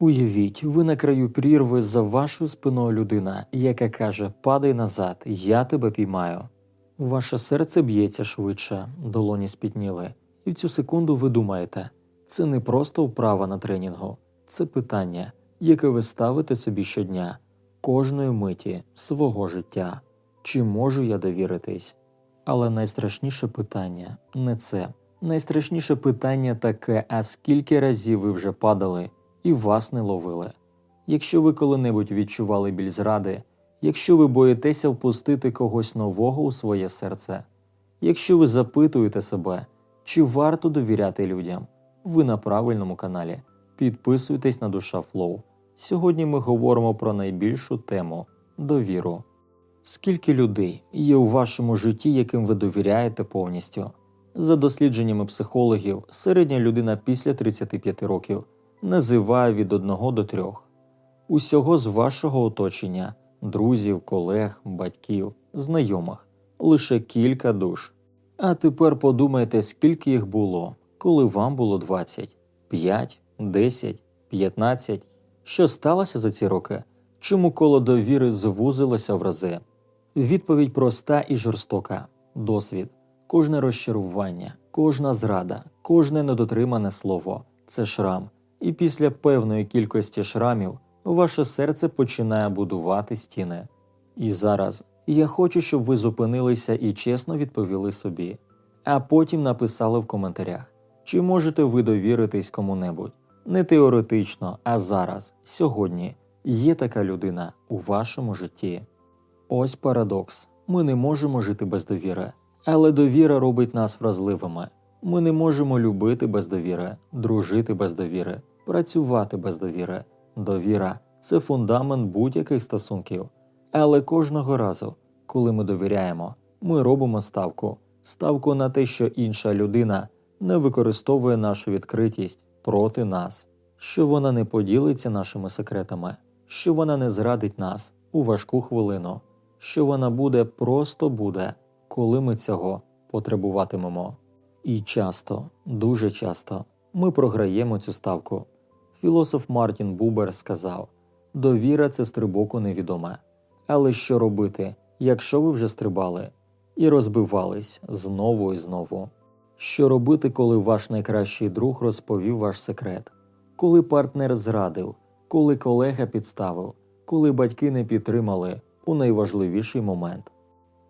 Уявіть, ви на краю прірви за вашою спиною людина, яка каже Падай назад, я тебе піймаю. Ваше серце б'ється швидше, долоні спітніли, і в цю секунду ви думаєте, це не просто вправа на тренінгу, це питання, яке ви ставите собі щодня, кожної миті свого життя. Чи можу я довіритись? Але найстрашніше питання не це. Найстрашніше питання таке, а скільки разів ви вже падали і вас не ловили. Якщо ви коли-небудь відчували біль зради, якщо ви боїтеся впустити когось нового у своє серце, якщо ви запитуєте себе, чи варто довіряти людям, ви на правильному каналі. Підписуйтесь на душа Флоу. Сьогодні ми говоримо про найбільшу тему довіру. Скільки людей є у вашому житті, яким ви довіряєте повністю? За дослідженнями психологів, середня людина після 35 років називає від 1 до 3. Усього з вашого оточення, друзів, колег, батьків, знайомих, лише кілька душ. А тепер подумайте, скільки їх було, коли вам було 20, 5, 10, 15. Що сталося за ці роки? Чому коло довіри звузилося в рази? Відповідь проста і жорстока: досвід, кожне розчарування, кожна зрада, кожне недотримане слово це шрам. І після певної кількості шрамів ваше серце починає будувати стіни. І зараз я хочу, щоб ви зупинилися і чесно відповіли собі, а потім написали в коментарях, чи можете ви довіритись кому-небудь. Не теоретично, а зараз, сьогодні, є така людина у вашому житті. Ось парадокс: ми не можемо жити без довіри, але довіра робить нас вразливими. Ми не можемо любити без довіри, дружити без довіри, працювати без довіри. Довіра це фундамент будь-яких стосунків. Але кожного разу, коли ми довіряємо, ми робимо ставку, ставку на те, що інша людина не використовує нашу відкритість проти нас, що вона не поділиться нашими секретами, що вона не зрадить нас у важку хвилину, що вона буде просто буде, коли ми цього потребуватимемо. І часто, дуже часто, ми програємо цю ставку. Філософ Мартін Бубер сказав: довіра це стрибок у невідоме. Але що робити, якщо ви вже стрибали і розбивались знову і знову? Що робити, коли ваш найкращий друг розповів ваш секрет, коли партнер зрадив, коли колега підставив, коли батьки не підтримали у найважливіший момент?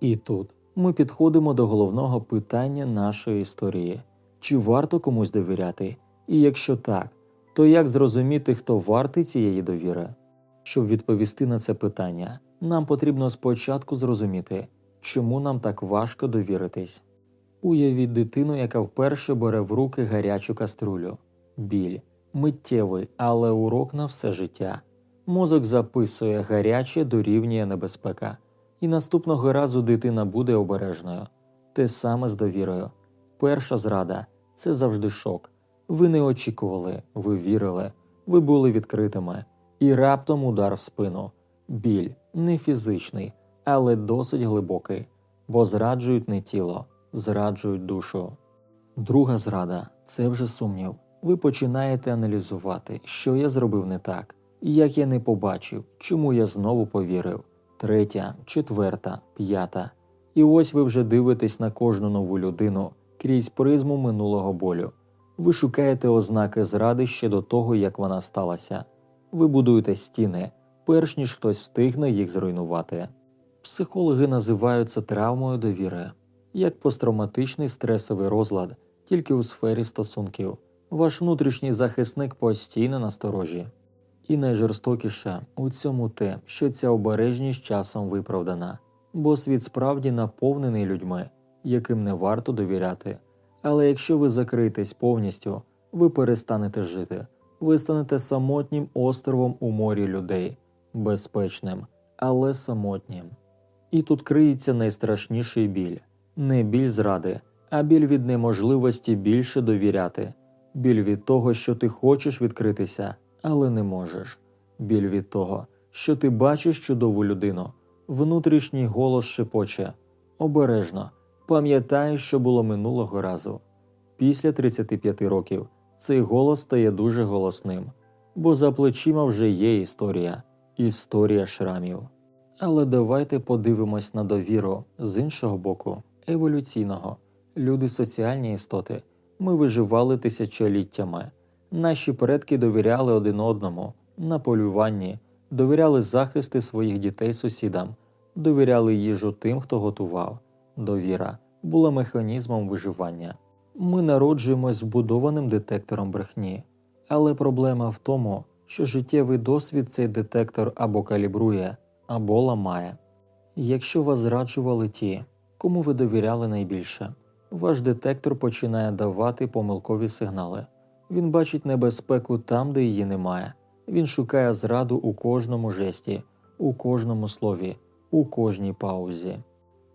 І тут ми підходимо до головного питання нашої історії: чи варто комусь довіряти? І якщо так, то як зрозуміти, хто вартий цієї довіри? Щоб відповісти на це питання, нам потрібно спочатку зрозуміти, чому нам так важко довіритись. Уявіть дитину, яка вперше бере в руки гарячу каструлю. Біль, миттєвий, але урок на все життя. Мозок записує гаряче дорівнює небезпека, і наступного разу дитина буде обережною. Те саме з довірою. Перша зрада це завжди шок. Ви не очікували, ви вірили, ви були відкритими, і раптом удар в спину. Біль не фізичний, але досить глибокий, бо зраджують не тіло, зраджують душу. Друга зрада це вже сумнів. Ви починаєте аналізувати, що я зробив не так, як я не побачив, чому я знову повірив. Третя, четверта, п'ята. І ось ви вже дивитесь на кожну нову людину крізь призму минулого болю. Ви шукаєте ознаки зради ще до того, як вона сталася. Ви будуєте стіни, перш ніж хтось встигне їх зруйнувати. Психологи називають це травмою довіри, як посттравматичний стресовий розлад, тільки у сфері стосунків. Ваш внутрішній захисник постійно насторожі. І найжорстокіше у цьому те, що ця обережність часом виправдана, бо світ справді наповнений людьми, яким не варто довіряти. Але якщо ви закритесь повністю, ви перестанете жити, ви станете самотнім островом у морі людей, безпечним, але самотнім. І тут криється найстрашніший біль. Не біль зради, а біль від неможливості більше довіряти, біль від того, що ти хочеш відкритися, але не можеш, біль від того, що ти бачиш чудову людину, внутрішній голос шепоче. Обережно, пам'ятай, що було минулого разу. Після 35 років цей голос стає дуже голосним. бо за плечима вже є історія, історія шрамів. Але давайте подивимось на довіру з іншого боку, еволюційного. Люди соціальні істоти. Ми виживали тисячоліттями. Наші предки довіряли один одному на полюванні, довіряли захисти своїх дітей сусідам, довіряли їжу тим, хто готував. Довіра була механізмом виживання. Ми народжуємось збудованим детектором брехні, але проблема в тому, що життєвий досвід цей детектор або калібрує, або ламає. Якщо вас зраджували ті, кому ви довіряли найбільше, ваш детектор починає давати помилкові сигнали. Він бачить небезпеку там, де її немає. Він шукає зраду у кожному жесті, у кожному слові, у кожній паузі.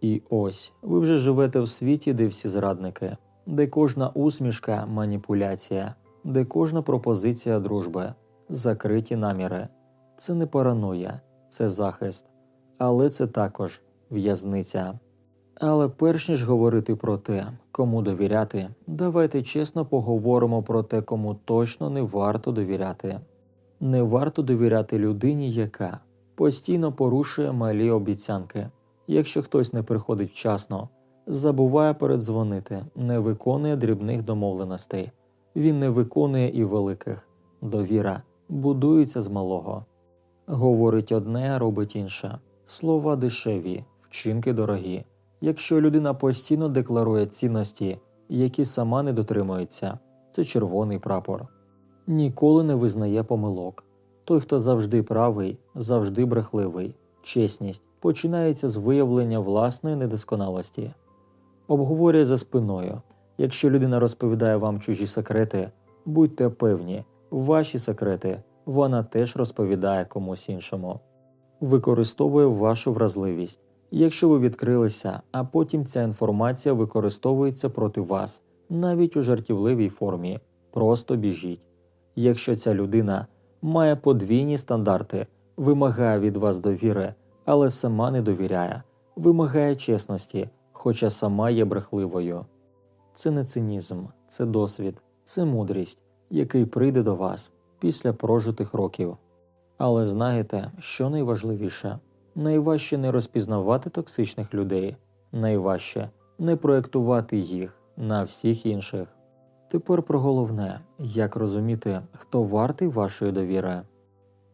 І ось ви вже живете в світі, де всі зрадники, де кожна усмішка маніпуляція, де кожна пропозиція дружби, закриті наміри. Це не параноя, це захист, але це також в'язниця. Але перш ніж говорити про те, кому довіряти, давайте чесно поговоримо про те, кому точно не варто довіряти. Не варто довіряти людині, яка постійно порушує малі обіцянки. Якщо хтось не приходить вчасно, забуває передзвонити, не виконує дрібних домовленостей, він не виконує і великих. Довіра будується з малого. Говорить одне, робить інше. Слова дешеві, вчинки дорогі. Якщо людина постійно декларує цінності, які сама не дотримується, це червоний прапор. Ніколи не визнає помилок. Той, хто завжди правий, завжди брехливий. Чесність починається з виявлення власної недосконалості. Обговорює за спиною. Якщо людина розповідає вам чужі секрети, будьте певні, ваші секрети вона теж розповідає комусь іншому. Використовує вашу вразливість. Якщо ви відкрилися, а потім ця інформація використовується проти вас, навіть у жартівливій формі, просто біжіть. Якщо ця людина має подвійні стандарти, вимагає від вас довіри, але сама не довіряє, вимагає чесності, хоча сама є брехливою. Це не цинізм, це досвід, це мудрість, який прийде до вас після прожитих років. Але знаєте, що найважливіше? Найважче не розпізнавати токсичних людей, найважче не проєктувати їх на всіх інших. Тепер про головне, як розуміти, хто вартий вашої довіри.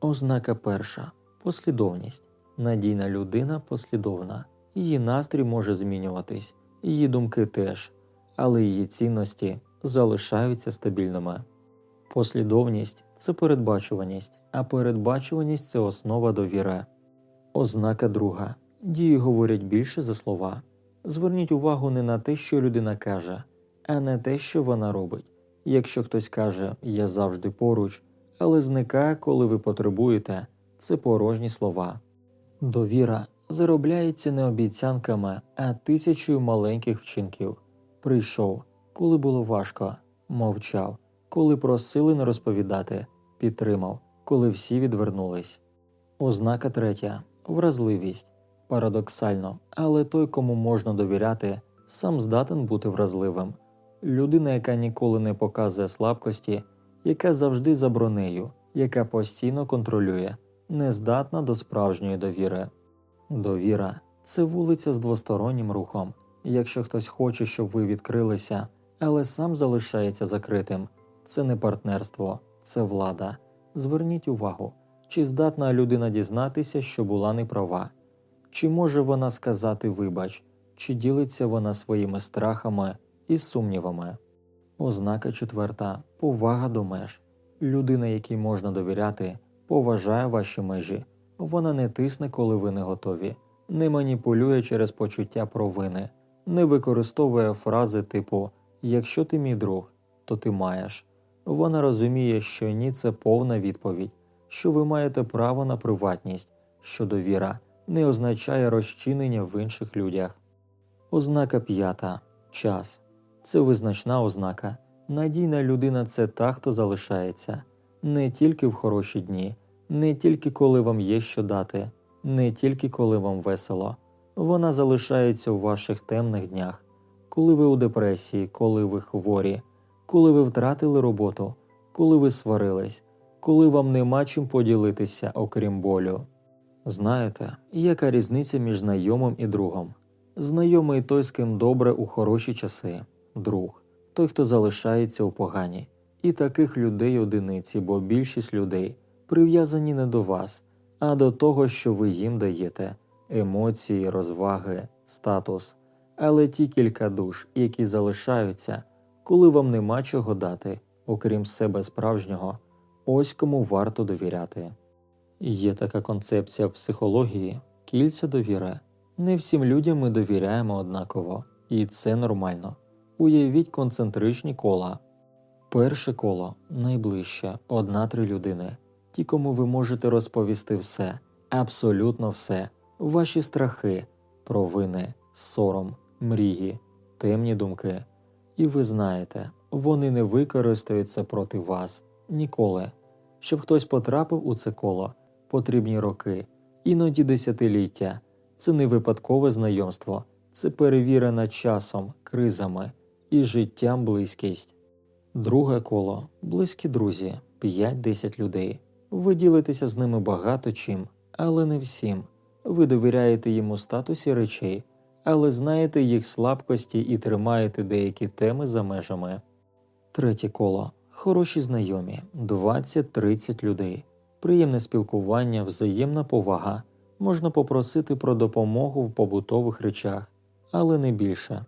Ознака перша послідовність. Надійна людина послідовна, її настрій може змінюватись, її думки теж, але її цінності залишаються стабільними. Послідовність це передбачуваність, а передбачуваність це основа довіри. Ознака друга дії говорять більше за слова. Зверніть увагу не на те, що людина каже, а на те, що вона робить. Якщо хтось каже Я завжди поруч, але зникає, коли ви потребуєте, це порожні слова. Довіра заробляється не обіцянками, а тисячою маленьких вчинків. Прийшов, коли було важко, мовчав, коли просили не розповідати, підтримав, коли всі відвернулись. Ознака третя вразливість. Парадоксально, але той, кому можна довіряти, сам здатен бути вразливим. Людина, яка ніколи не показує слабкості, яка завжди за бронею, яка постійно контролює, не здатна до справжньої довіри. Довіра це вулиця з двостороннім рухом. Якщо хтось хоче, щоб ви відкрилися, але сам залишається закритим, це не партнерство, це влада. Зверніть увагу, чи здатна людина дізнатися, що була неправа, чи може вона сказати вибач, чи ділиться вона своїми страхами і сумнівами. Ознака четверта повага до меж. Людина, якій можна довіряти, поважає ваші межі. Вона не тисне, коли ви не готові, не маніпулює через почуття провини, не використовує фрази типу Якщо ти мій друг, то ти маєш. Вона розуміє, що ні це повна відповідь, що ви маєте право на приватність, що довіра не означає розчинення в інших людях. Ознака п'ята час це визначна ознака. Надійна людина це та, хто залишається не тільки в хороші дні, не тільки коли вам є що дати, не тільки коли вам весело. Вона залишається у ваших темних днях, коли ви у депресії, коли ви хворі, коли ви втратили роботу, коли ви сварились, коли вам нема чим поділитися, окрім болю. Знаєте, яка різниця між знайомим і другом? Знайомий той, з ким добре у хороші часи, друг, той, хто залишається у погані. І таких людей одиниці, бо більшість людей прив'язані не до вас, а до того, що ви їм даєте емоції, розваги, статус. Але ті кілька душ, які залишаються, коли вам нема чого дати, окрім себе справжнього, ось кому варто довіряти. Є така концепція психології кільця довіри. Не всім людям ми довіряємо однаково, і це нормально. Уявіть концентричні кола. Перше коло найближче одна-три людини, ті, кому ви можете розповісти все, абсолютно все, ваші страхи, провини, сором, мрії, темні думки. І ви знаєте, вони не використаються проти вас ніколи. Щоб хтось потрапив у це коло, потрібні роки, іноді десятиліття. Це не випадкове знайомство, це перевірена часом, кризами і життям близькість. Друге коло близькі друзі, 5-10 людей. Ви ділитеся з ними багато чим, але не всім. Ви довіряєте їм у статусі речей, але знаєте їх слабкості і тримаєте деякі теми за межами. Третє коло хороші знайомі, 20-30 людей, приємне спілкування, взаємна повага. Можна попросити про допомогу в побутових речах, але не більше.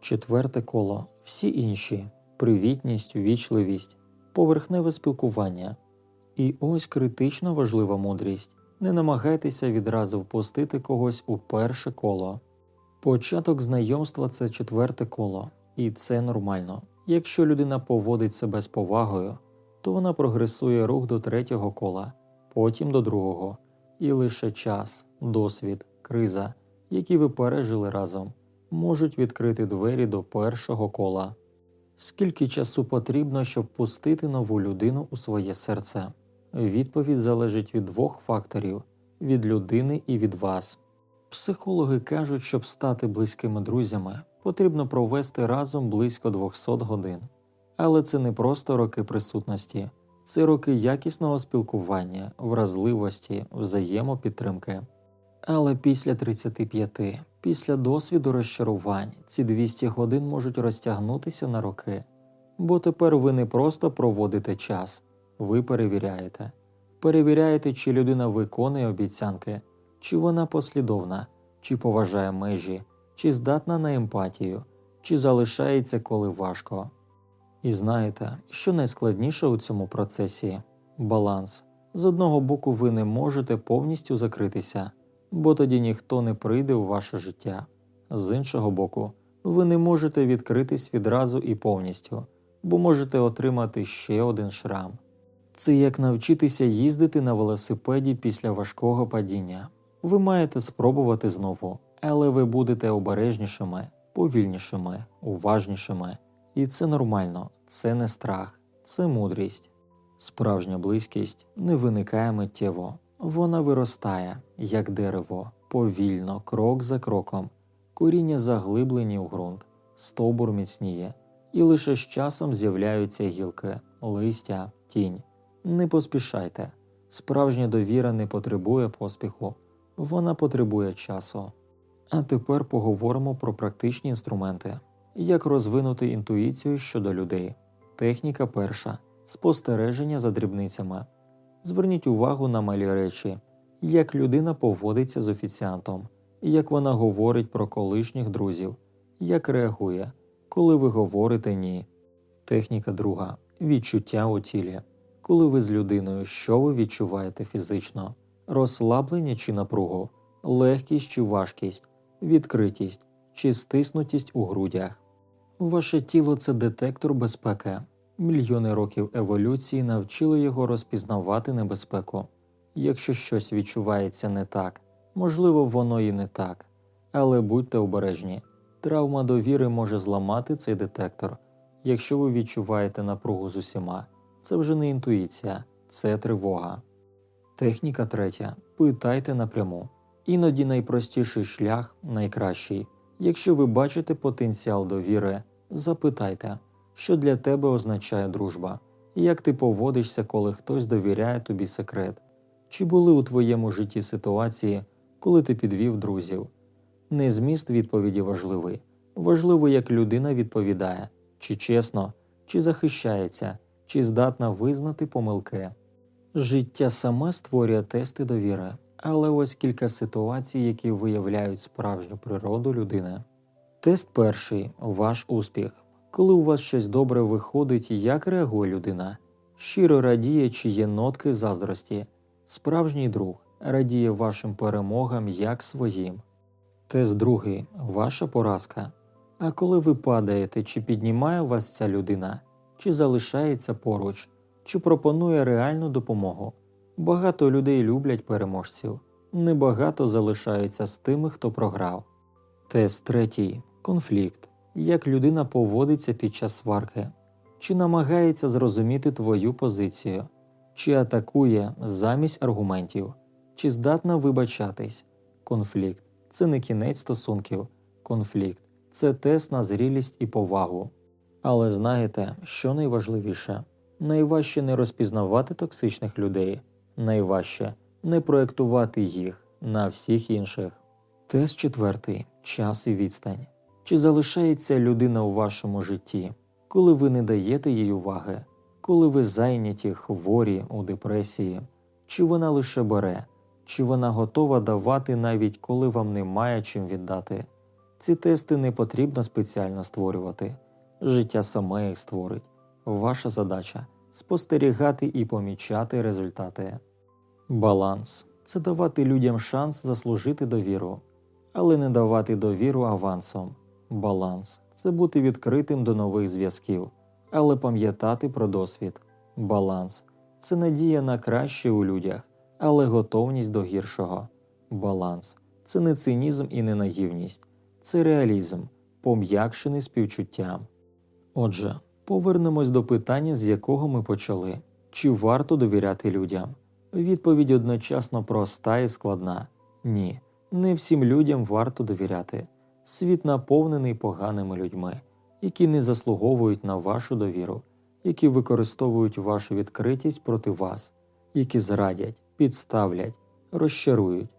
Четверте коло всі інші привітність, вічливість, поверхневе спілкування. І ось критично важлива мудрість не намагайтеся відразу впустити когось у перше коло. Початок знайомства це четверте коло, і це нормально. Якщо людина поводить себе з повагою, то вона прогресує рух до третього кола, потім до другого, і лише час, досвід, криза, які ви пережили разом, можуть відкрити двері до першого кола. Скільки часу потрібно, щоб пустити нову людину у своє серце? Відповідь залежить від двох факторів від людини і від вас. Психологи кажуть, щоб стати близькими друзями, потрібно провести разом близько 200 годин. Але це не просто роки присутності, це роки якісного спілкування, вразливості, взаємопідтримки. Але після 35, після досвіду розчарувань, ці 200 годин можуть розтягнутися на роки, бо тепер ви не просто проводите час, ви перевіряєте. Перевіряєте, чи людина виконує обіцянки, чи вона послідовна, чи поважає межі, чи здатна на емпатію, чи залишається коли важко. І знаєте, що найскладніше у цьому процесі баланс. З одного боку, ви не можете повністю закритися, бо тоді ніхто не прийде у ваше життя. З іншого боку, ви не можете відкритись відразу і повністю, бо можете отримати ще один шрам. Це як навчитися їздити на велосипеді після важкого падіння. Ви маєте спробувати знову, але ви будете обережнішими, повільнішими, уважнішими. І це нормально, це не страх, це мудрість. Справжня близькість не виникає миттєво, вона виростає, як дерево, повільно, крок за кроком, коріння заглиблені у ґрунт, стовбур міцніє, і лише з часом з'являються гілки, листя, тінь. Не поспішайте. Справжня довіра не потребує поспіху, вона потребує часу. А тепер поговоримо про практичні інструменти, як розвинути інтуїцію щодо людей. Техніка перша спостереження за дрібницями. Зверніть увагу на малі речі, як людина поводиться з офіціантом, як вона говорить про колишніх друзів, як реагує, коли ви говорите ні. Техніка друга відчуття у тілі. Коли ви з людиною, що ви відчуваєте фізично, розслаблення чи напругу, легкість чи важкість, відкритість чи стиснутість у грудях. Ваше тіло це детектор безпеки. Мільйони років еволюції навчили його розпізнавати небезпеку. Якщо щось відчувається не так, можливо, воно і не так, але будьте обережні. Травма довіри може зламати цей детектор, якщо ви відчуваєте напругу з усіма. Це вже не інтуїція, це тривога. Техніка третя. Питайте напряму. Іноді найпростіший шлях найкращий. Якщо ви бачите потенціал довіри, запитайте, що для тебе означає дружба, як ти поводишся, коли хтось довіряє тобі секрет. Чи були у твоєму житті ситуації, коли ти підвів друзів? Не зміст відповіді важливий. Важливо, як людина відповідає, чи чесно, чи захищається, чи здатна визнати помилки. Життя саме створює тести довіри, але ось кілька ситуацій, які виявляють справжню природу людини. Тест перший ваш успіх. Коли у вас щось добре виходить, як реагує людина? Щиро радіє, чи є нотки заздрості. Справжній друг радіє вашим перемогам як своїм. Тест другий ваша поразка. А коли ви падаєте, чи піднімає вас ця людина, чи залишається поруч, чи пропонує реальну допомогу? Багато людей люблять переможців, небагато залишаються з тими, хто програв. Тест третій конфлікт. Як людина поводиться під час сварки, чи намагається зрозуміти твою позицію, чи атакує замість аргументів, чи здатна вибачатись. Конфлікт це не кінець стосунків, конфлікт це тест на зрілість і повагу. Але знаєте, що найважливіше? Найважче не розпізнавати токсичних людей, найважче не проєктувати їх на всіх інших. Тест четвертий час і відстань. Чи залишається людина у вашому житті, коли ви не даєте їй уваги, коли ви зайняті, хворі у депресії, чи вона лише бере, чи вона готова давати навіть коли вам немає чим віддати? Ці тести не потрібно спеціально створювати, життя саме їх створить. Ваша задача спостерігати і помічати результати. Баланс це давати людям шанс заслужити довіру, але не давати довіру авансом. Баланс це бути відкритим до нових зв'язків, але пам'ятати про досвід. Баланс це надія на краще у людях, але готовність до гіршого. Баланс це не цинізм і не наївність, це реалізм, пом'якшений співчуттям. Отже, повернемось до питання, з якого ми почали: чи варто довіряти людям? Відповідь одночасно проста і складна ні, не всім людям варто довіряти. Світ наповнений поганими людьми, які не заслуговують на вашу довіру, які використовують вашу відкритість проти вас, які зрадять, підставлять, розчарують.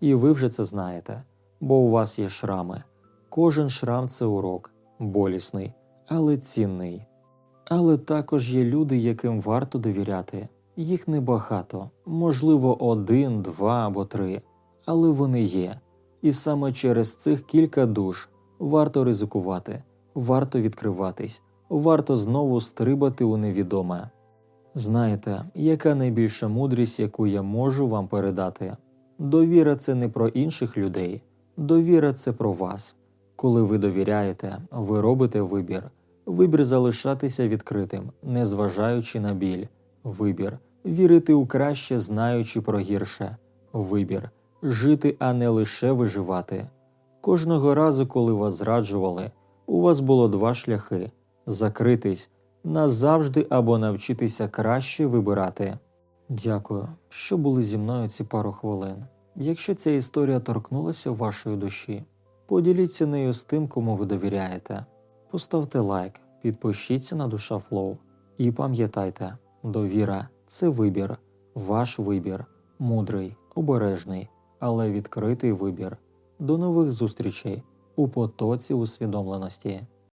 І ви вже це знаєте, бо у вас є шрами. Кожен шрам це урок, болісний, але цінний. Але також є люди, яким варто довіряти. Їх небагато, можливо, один, два або три, але вони є. І саме через цих кілька душ варто ризикувати, варто відкриватись, варто знову стрибати у невідоме. Знаєте, яка найбільша мудрість, яку я можу вам передати? Довіра це не про інших людей, довіра це про вас. Коли ви довіряєте, ви робите вибір, вибір залишатися відкритим, незважаючи на біль, вибір вірити у краще, знаючи про гірше, вибір жити, а не лише виживати. Кожного разу, коли вас зраджували, у вас було два шляхи закритись назавжди або навчитися краще вибирати. Дякую, що були зі мною ці пару хвилин. Якщо ця історія торкнулася вашої душі, поділіться нею з тим, кому ви довіряєте. Поставте лайк, підпишіться на душа Флоу і пам'ятайте, довіра це вибір, ваш вибір, мудрий, обережний, але відкритий вибір. До нових зустрічей у потоці усвідомленості.